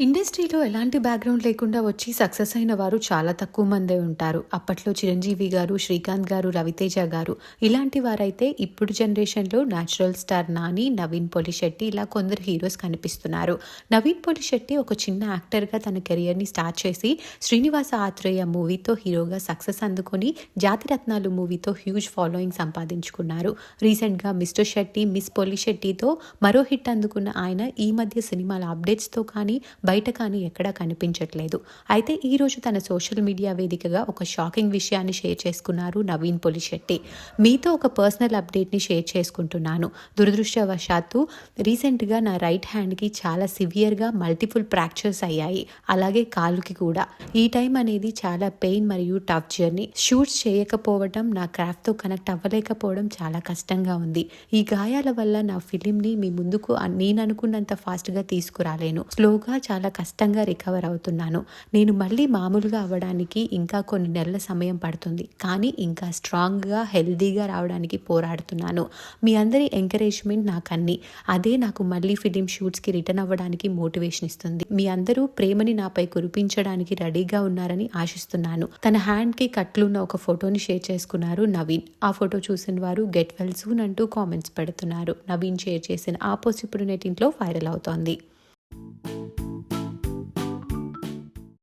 ఇండస్ట్రీలో ఎలాంటి బ్యాక్గ్రౌండ్ లేకుండా వచ్చి సక్సెస్ అయిన వారు చాలా తక్కువ మందే ఉంటారు. అప్పట్లో చిరంజీవి గారు శ్రీకాంత్ గారు రవితేజ గారు ఇలాంటి వారైతే ఇప్పుడు జనరేషన్లో న్యాచురల్ స్టార్ నాని నవీన్ పొలిశెట్టి ఇలా కొందరు హీరోస్ కనిపిస్తున్నారు. నవీన్ పొలిశెట్టి ఒక చిన్న యాక్టర్గా తన కెరియర్ని స్టార్ట్ చేసి శ్రీనివాస ఆత్రేయ మూవీతో హీరోగా సక్సెస్ అందుకొని జాతిరత్నాలు మూవీతో హ్యూజ్ ఫాలోయింగ్ సంపాదించుకున్నారు. రీసెంట్గా మిస్టర్ శెట్టి మిస్ పొలిశెట్టితో మరో హిట్ అందుకున్న ఆయన ఈ మధ్య సినిమాల అప్డేట్స్తో కానీ బయట కానీ ఎక్కడా కనిపించట్లేదు. అయితే ఈరోజు తన సోషల్ మీడియా వేదికగా ఒక షాకింగ్ విషయాన్ని షేర్ చేసుకున్నారు నవీన్ పొలిశెట్టి. మీతో ఒక పర్సనల్ అప్డేట్ని షేర్ చేసుకుంటున్నాను. దురదృష్టవశాత్తు రీసెంట్గా నా రైట్ హ్యాండ్కి చాలా సివియర్గా మల్టిపుల్ ఫ్రాక్చర్స్ అయ్యాయి. అలాగే కాలుకి కూడా. ఈ టైం అనేది చాలా పెయిన్ మరియు టఫ్ జర్నీ. షూట్స్ చేయకపోవడం నా క్రాఫ్ట్తో కనెక్ట్ అవ్వలేకపోవడం చాలా కష్టంగా ఉంది. ఈ గాయాల వల్ల నా ఫిలింని మీ ముందుకు నేను అనుకున్నంత ఫాస్ట్గా తీసుకురాలేను. స్లోగా చాలా కష్టంగా రికవర్ అవుతున్నాను. నేను మళ్ళీ మామూలుగా అవ్వడానికి ఇంకా కొన్ని నెలల సమయం పడుతుంది. కానీ ఇంకా స్ట్రాంగ్గా హెల్దీగా రావడానికి పోరాడుతున్నాను. మీ అందరి ఎంకరేజ్మెంట్ నాకు అన్ని అదే నాకు మళ్ళీ ఫిలిం షూట్స్కి రిటర్న్ అవ్వడానికి మోటివేషన్ ఇస్తుంది. మీ అందరూ ప్రేమని నాపై కురిపించడానికి రెడీగా ఉన్నారని ఆశిస్తున్నాను. తన హ్యాండ్కి కట్లున్న ఒక ఫోటోని షేర్ చేసుకున్నారు నవీన్. ఆ ఫోటో చూసిన వారు గెట్ వెల్ సూన్ అంటూ కామెంట్స్ పెడుతున్నారు. నవీన్ షేర్ చేసిన ఆ పోస్ట్ ఇప్పుడు నెట్ ఇంట్లో వైరల్ అవుతోంది.